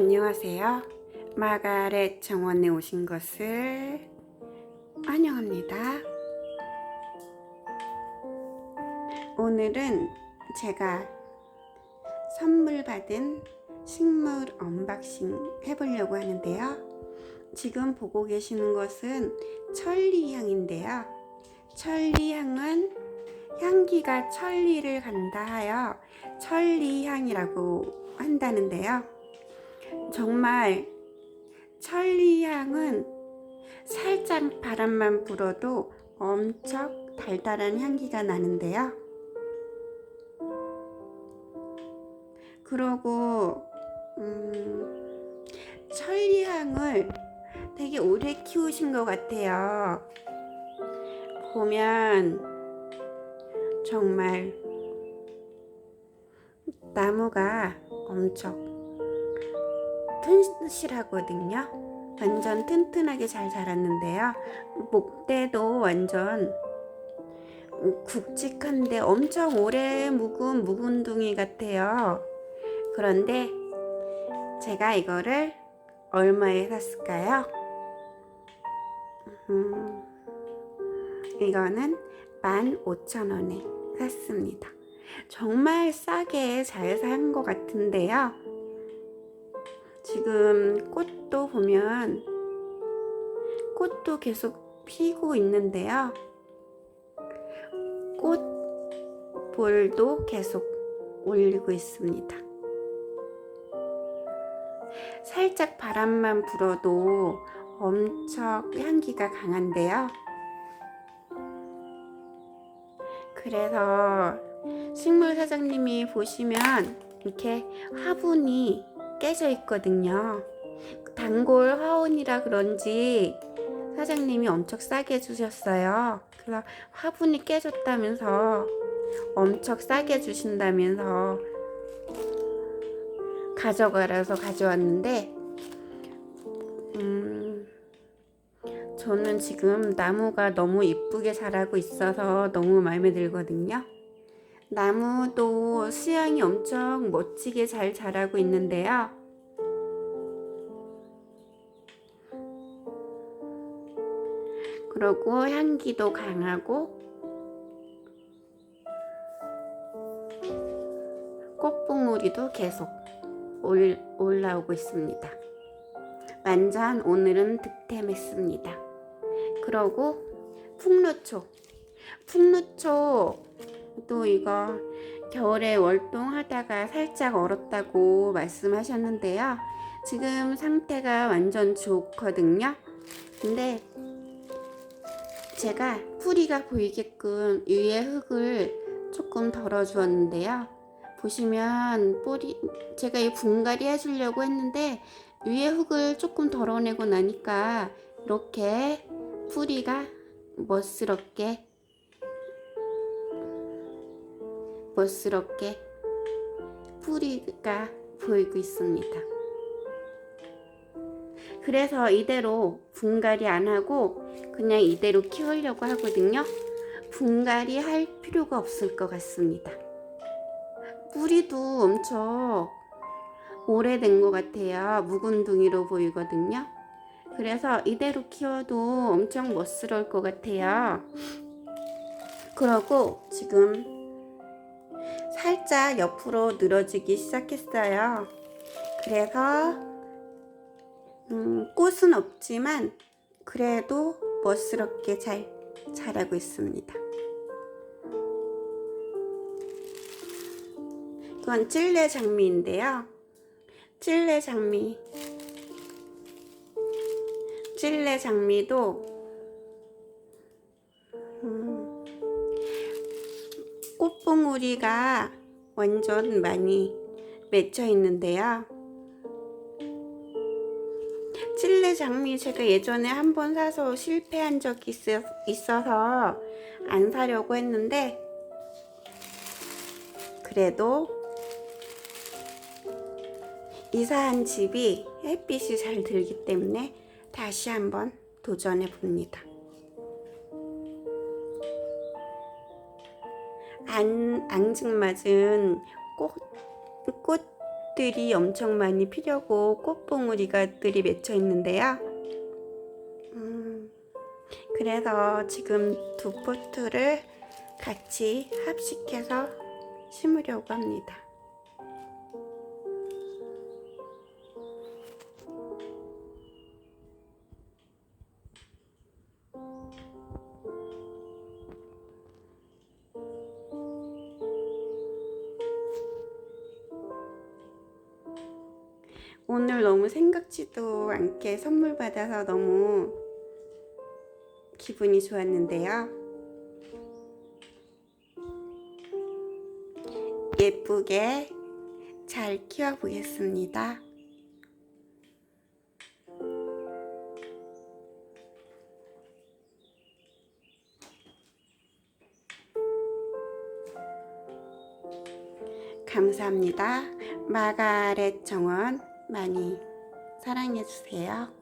안녕하세요. 마가렛 정원에 오신 것을 환영합니다. 오늘은 제가 선물 받은 식물 언박싱 해보려고 하는데요. 지금 보고 계시는 것은 천리향인데요. 천리향은 향기가 천리를 간다 하여 천리향이라고 한다는데요. 정말 천리향은 살짝 바람만 불어도 엄청 달달한 향기가 나는데요. 그러고 음, 천리향을 되게 오래 키우신 것 같아요. 보면 정말 나무가 엄청 튼실하거든요. 완전 튼튼하게 잘 자랐는데요. 목대도 완전 굵직한데 엄청 오래 묵은 묵은둥이 같아요. 그런데 제가 이거를 얼마에 샀을까요? 음, 이거는 15,000원에 샀습니다. 정말 싸게 잘 산 것 같은데요. 지금 꽃도 보면 꽃도 계속 피고 있는데요. 꽃볼도 계속 올리고 있습니다. 살짝 바람만 불어도 엄청 향기가 강한데요. 그래서 식물 사장님이 보시면 이렇게 화분이 깨져 있거든요. 단골 화원이라 그런지 사장님이 엄청 싸게 해주셨어요. 그래서 화분이 깨졌다면서 엄청 싸게 해주신다면서 가져가라서 가져왔는데, 음, 저는 지금 나무가 너무 이쁘게 자라고 있어서 너무 마음에 들거든요. 나무도 수양이 엄청 멋지게 잘 자라고 있는데요. 그리고 향기도 강하고 꽃봉오리도 계속 올, 올라오고 있습니다. 완전 오늘은 득템했습니다. 그러고 풍루초 풍루초 또 이거 겨울에 월동하다가 살짝 얼었다고 말씀하셨는데요. 지금 상태가 완전 좋거든요. 근데 제가 뿌리가 보이게끔 위에 흙을 조금 덜어 주었는데요. 보시면 뿌리 제가 이 분갈이 해주려고 했는데 위에 흙을 조금 덜어내고 나니까 이렇게 뿌리가 멋스럽게 멋스럽게 뿌리가 보이고 있습니다. 그래서 이대로 분갈이 안 하고 그냥 이대로 키우려고 하거든요. 분갈이 할 필요가 없을 것 같습니다. 뿌리도 엄청 오래된 것 같아요. 묵은둥이로 보이거든요. 그래서 이대로 키워도 엄청 멋스러울 것 같아요. 그러고 지금 살짝 옆으로 늘어지기 시작했어요. 그래서 음, 꽃은 없지만 그래도 멋스럽게 잘 자라고 있습니다. 이건 찔레 장미인데요. 찔레 장미. 찔레 장미도 꽃봉우리가 완전 많이 맺혀 있는데요. 찔레 장미 제가 예전에 한 번 사서 실패한 적이 있어, 있어서 안 사려고 했는데 그래도 이사한 집이 햇빛이 잘 들기 때문에 다시 한번 도전해 봅니다. 안, 앙증맞은 꽃, 꽃 잎들이 엄청 많이 피려고 꽃봉우리가들이 맺혀 있는데요. 음, 그래서 지금 두 포트를 같이 합식해서 심으려고 합니다. 오늘 너무 생각지도 않게 선물 받아서 너무 기분이 좋았는데요. 예쁘게 잘 키워보겠습니다. 감사합니다. 마가렛 정원 많이 사랑해주세요.